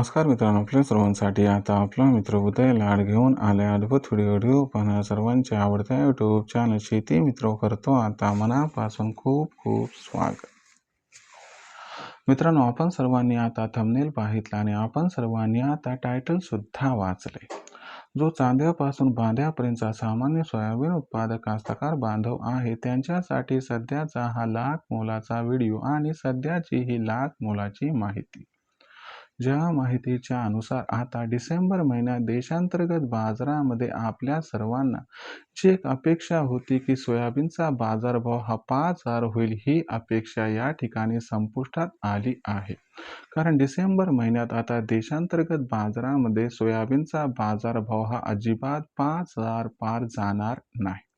नमस्कार मित्रांनो आपल्या सर्वांसाठी आता आपला मित्र उदय लाड घेऊन आले अद्भुत व्हिडिओ व्हिडिओ पाहणाऱ्या सर्वांच्या आवडत्या यूट्यूब चॅनल शेती मित्र करतो आता मनापासून खूप खूप स्वागत. मित्रांनो आपण सर्वांनी आता थंबनेल पाहितला आणि आपण सर्वांनी आता टायटल सुद्धा वाचले जो चांद्यापासून बांध्यापर्यंतचा सामान्य सोयाबीन उत्पादक कास्तकार बांधव आहे त्यांच्यासाठी सध्याचा हा लाख मोलाचा व्हिडिओ आणि सध्याची ही लाख मोलाची माहिती. ज्या माहितीच्या अनुसार आता डिसेंबर महिन्यात देशांतर्गत बाजारामध्ये आपल्या सर्वांना जी एक अपेक्षा होती की सोयाबीनचा बाजारभाव हा पाच हजार होईल ही अपेक्षा या ठिकाणी संपुष्टात आली आहे. कारण डिसेंबर महिन्यात आता देशांतर्गत बाजारामध्ये सोयाबीनचा बाजारभाव हा अजिबात पाच हजार पार जाणार नाही.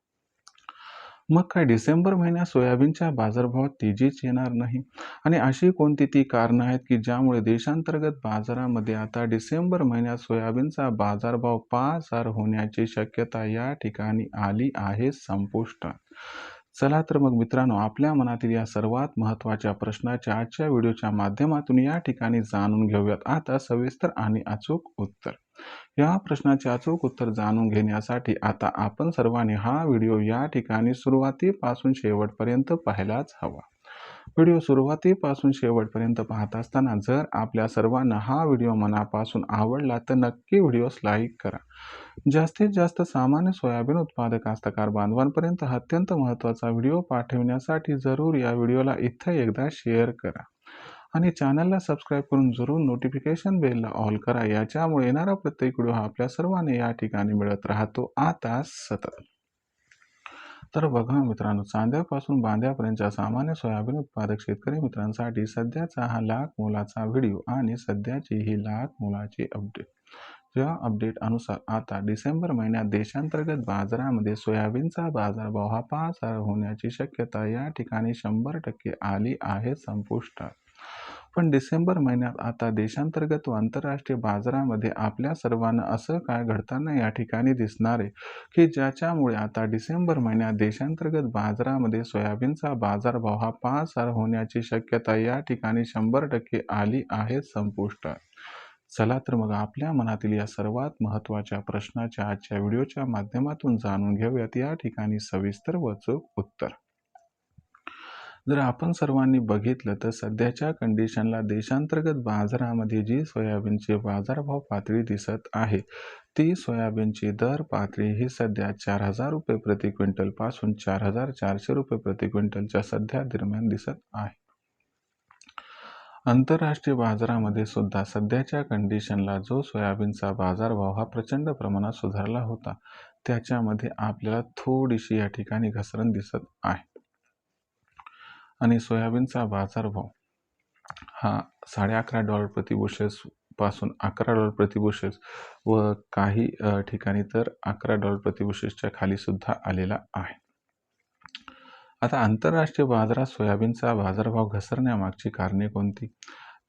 मग काय डिसेंबर महिन्यात सोयाबीनच्या बाजारभावात तेजीच येणार नाही. आणि अशी कोणती ती कारणं आहेत की ज्यामुळे देशांतर्गत बाजारामध्ये आता डिसेंबर महिन्यात सोयाबीनचा बाजारभाव पाच हजार होण्याची शक्यता या ठिकाणी आली आहे संपुष्टात? चला तर मग मित्रांनो आपल्या मनातील या सर्वात महत्त्वाच्या प्रश्नाच्या आजच्या व्हिडिओच्या माध्यमातून या ठिकाणी जाणून घेऊयात. आता सविस्तर आणि अचूक उत्तर. या प्रश्नाचे अचूक उत्तर जाणून घेण्यासाठी आता आपण सर्वांनी हा व्हिडिओ या ठिकाणी सुरुवातीपासून शेवटपर्यंत पाहायलाच हवा. व्हिडिओ सुरुवातीपासून शेवटपर्यंत पाहत असताना जर आपल्या सर्वांना हा व्हिडिओ मनापासून आवडला तर नक्की व्हिडिओस लाईक करा. जास्तीत जास्त सामान्य सोयाबीन उत्पादक कास्तकार बांधवांपर्यंत अत्यंत महत्त्वाचा व्हिडिओ पाठविण्यासाठी जरूर या व्हिडिओला इथं एकदा शेअर करा. आणि चॅनलला सबस्क्राईब करून जरूर नोटिफिकेशन बेलला ऑल करा. याच्यामुळे येणारा प्रत्येक व्हिडिओ हा आपल्या सर्वांना या ठिकाणी मिळत राहतो. आता सतत तर बघा मित्रांनो चांद्यापासून बांध्यापर्यंतच्या सामान्य सोयाबीन उत्पादक शेतकरी मित्रांसाठी सध्याचा हा लाख मोलाचा व्हिडिओ आणि सध्याची ही लाख मोलाची अपडेट. या अपडेट अनुसार आता डिसेंबर महिन्यात देशांतर्गत बाजारामध्ये सोयाबीनचा बाजारभाव हा पाच होण्याची शक्यता या ठिकाणी शंभर टक्के आली आहे संपुष्टात. पण डिसेंबर महिन्यात आता देशांतर्गत व आंतरराष्ट्रीय बाजारामध्ये आपल्या सर्वांना असं काय घडताना या ठिकाणी दिसणार आहे? की ज्याच्यामुळे आता डिसेंबर महिन्यात देशांतर्गत बाजारामध्ये सोयाबीनचा बाजारभाव हा पाच हजार होण्याची शक्यता या ठिकाणी शंभर टक्के आली आहे संपुष्टात. चला तर मग आपल्या मनातील या सर्वात महत्त्वाच्या प्रश्नाच्या आजच्या व्हिडिओच्या माध्यमातून जाणून घेऊयात. या ठिकाणी सविस्तर व चूक उत्तर. जर आपण सर्वांनी बघितलं तर सध्याच्या कंडिशनला देशांतर्गत बाजारामध्ये जी सोयाबीनची बाजारभाव पातळी दिसत आहे ती सोयाबीनची दर पातळी ही सध्या चार हजार रुपये प्रति क्विंटलपासून चार हजार चारशे रुपये प्रति क्विंटलच्या सध्या दरम्यान दिसत आहे. आंतरराष्ट्रीय बाजारामध्ये सुद्धा सध्याच्या कंडिशनला जो सोयाबीनचा बाजारभाव हा प्रचंड प्रमाणात सुधारला होता त्याच्यामध्ये आपल्याला थोडीशी या ठिकाणी घसरण दिसत आहे. आणि सोयाबीनचा बाजारभाव हा साडे अकरा डॉलर प्रतिबुशेस पासून अकरा डॉलर प्रतिबुशेस व काही ठिकाणी तर अकरा डॉलर प्रतिबुशेसच्या खालीसुद्धा आलेला आहे. आता आंतरराष्ट्रीय बाजारात सोयाबीनचा बाजारभाव घसरण्यामागची कारणे कोणती?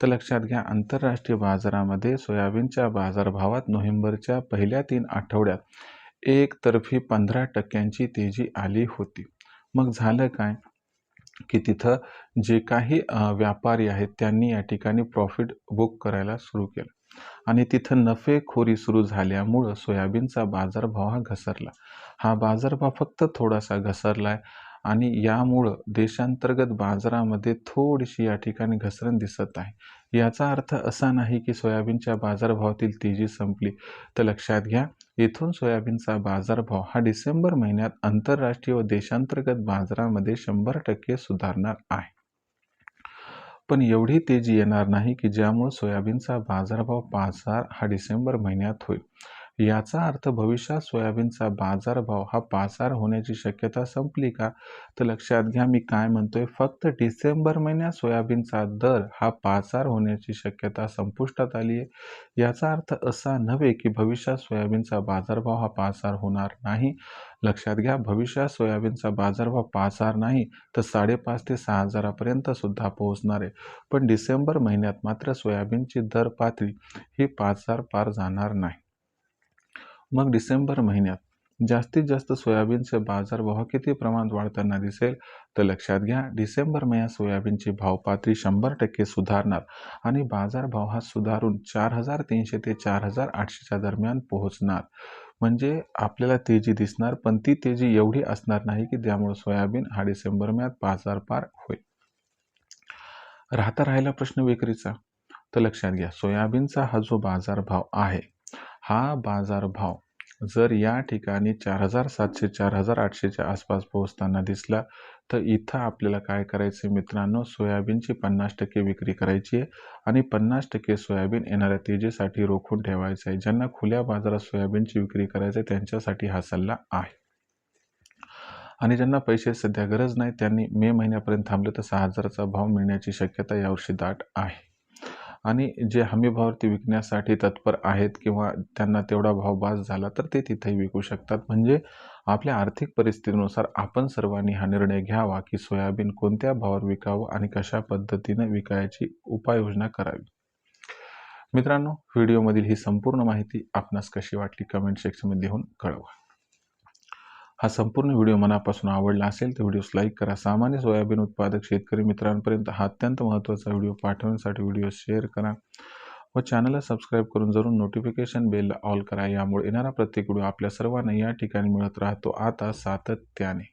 तर लक्षात घ्या आंतरराष्ट्रीय बाजारामध्ये सोयाबीनच्या बाजारभावात नोव्हेंबरच्या पहिल्या तीन आठवड्यात एकतर्फी पंधरा टक्क्यांची तेजी आली होती. मग झालं काय? की तिथं जे काही व्यापारी आहेत त्यांनी या ठिकाणी प्रॉफिट बुक करायला सुरू केलं. आणि तिथं नफेखोरी सुरू झाल्यामुळं सोयाबीनचा बाजारभाव हा घसरला. हा बाजारभाव फक्त थोडासा घसरला आहे आणि यामुळं देशांतर्गत बाजारामध्ये थोडीशी या ठिकाणी घसरण दिसत आहे. याचा अर्थ असा नाही की सोयाबीनच्या बाजारभावातील तेजी संपली. तर लक्षात घ्या येथून सोयाबीनचा बाजारभाव हा डिसेंबर महिन्यात आंतरराष्ट्रीय व देशांतर्गत बाजारामध्ये शंभर टक्के सुधारणार आहे. पण एवढी तेजी येणार नाही की ज्यामुळे सोयाबीनचा बाजारभाव पाच हजार हा डिसेंबर महिन्यात होईल. याचा अर्थ भविष्यात सोयाबीनचा बाजारभाव हा पासार होण्याची शक्यता संपली का? तर लक्षात घ्या मी काय म्हणतोय फक्त डिसेंबर महिन्यात सोयाबीनचा दर हा पासार होण्याची शक्यता संपुष्टात आली आहे. याचा अर्थ असा नव्हे की भविष्यात सोयाबीनचा बाजारभाव हा पासार होणार नाही. लक्षात घ्या भविष्यात सोयाबीनचा बाजारभाव पाच हजार नाही तर साडेपाच ते सहा हजारापर्यंत सुद्धा पोहोचणार आहे. पण डिसेंबर महिन्यात मात्र सोयाबीनची दर पातळी ही पाच हजार पार जाणार नाही. मग डिसेंबर महिन्यात जास्तीत जास्त सोयाबीनचे बाजारभाव किती प्रमाणात वाढताना दिसेल? तर लक्षात घ्या डिसेंबर महिन्यात सोयाबीनची भावपातळी शंभर टक्के सुधारणार आणि बाजारभाव हा सुधारून चार हजार तीनशे ते चार हजार आठशेच्या दरम्यान पोहोचणार. म्हणजे आपल्याला तेजी दिसणार पण ती तेजी एवढी असणार नाही की त्यामुळे सोयाबीन हा डिसेंबर महिन्यात बाजार पार होईल. राहता राहिला प्रश्न विक्रीचा. तर लक्षात घ्या सोयाबीनचा हा जो बाजारभाव आहे हा बाजारभाव जर या ठिकाणी चार हजार सातशे चार हजार आठशेच्या आसपास पोहोचताना दिसला तर इथं आपल्याला काय करायचं मित्रांनो? सोयाबीनची पन्नास टक्के विक्री करायची आहे आणि पन्नास टक्के सोयाबीन येणाऱ्या तेजीसाठी रोखून ठेवायचं आहे. ज्यांना खुल्या बाजारात सोयाबीनची विक्री करायची आहे त्यांच्यासाठी हा सल्ला आहे. आणि ज्यांना पैसे सध्या गरज नाही त्यांनी मे महिन्यापर्यंत थांबले तर सहा हजाराचा भाव मिळण्याची शक्यता यावर्षी दाट आहे. आणि जे हमीभावावरती विकण्यासाठी तत्पर आहेत किंवा त्यांना तेवढा भाव बास झाला तर ते तिथेही विकू शकतात. म्हणजे आपल्या आर्थिक परिस्थितीनुसार आपण सर्वांनी हा निर्णय घ्यावा की सोयाबीन कोणत्या भावावर विकावं आणि कशा पद्धतीने विकायची उपाययोजना करावी. मित्रांनो व्हिडिओमधील ही संपूर्ण माहिती आपणास कशी वाटली कमेंट सेक्शनमध्ये लिहून कळवा. हा संपूर्ण व्हिडिओ मनापासून आवडला असेल तर व्हिडिओस लाईक करा. सामान्य सोयाबीन उत्पादक शेतकरी मित्रांपर्यंत हा अत्यंत महत्त्वाचा व्हिडिओ पाठवण्यासाठी व्हिडिओ शेअर करा व चॅनलला सबस्क्राईब करून जरूर नोटिफिकेशन बेल ऑल करा. यामुळे येणारा प्रत्येक व्हिडिओ आपल्या सर्वांना या ठिकाणी मिळत राहतो. आता सातत्याने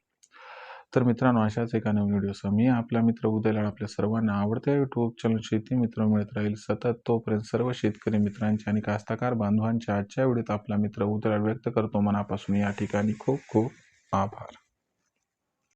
तर मित्रांनो अशाच एका नवीन व्हिडिओसह मी आपला मित्र उदयलाड आपल्या सर्वांना आवडत्या युट्यूब चॅनल शेती मित्र मिळत राहील. सतत तोपर्यंत सर्व शेतकरी मित्रांचे आणि कास्तकार बांधवांच्या आजच्या व्हिडिओत आपला मित्र उदयलाड व्यक्त करतो. मनापासून या ठिकाणी खूप खूप आभार.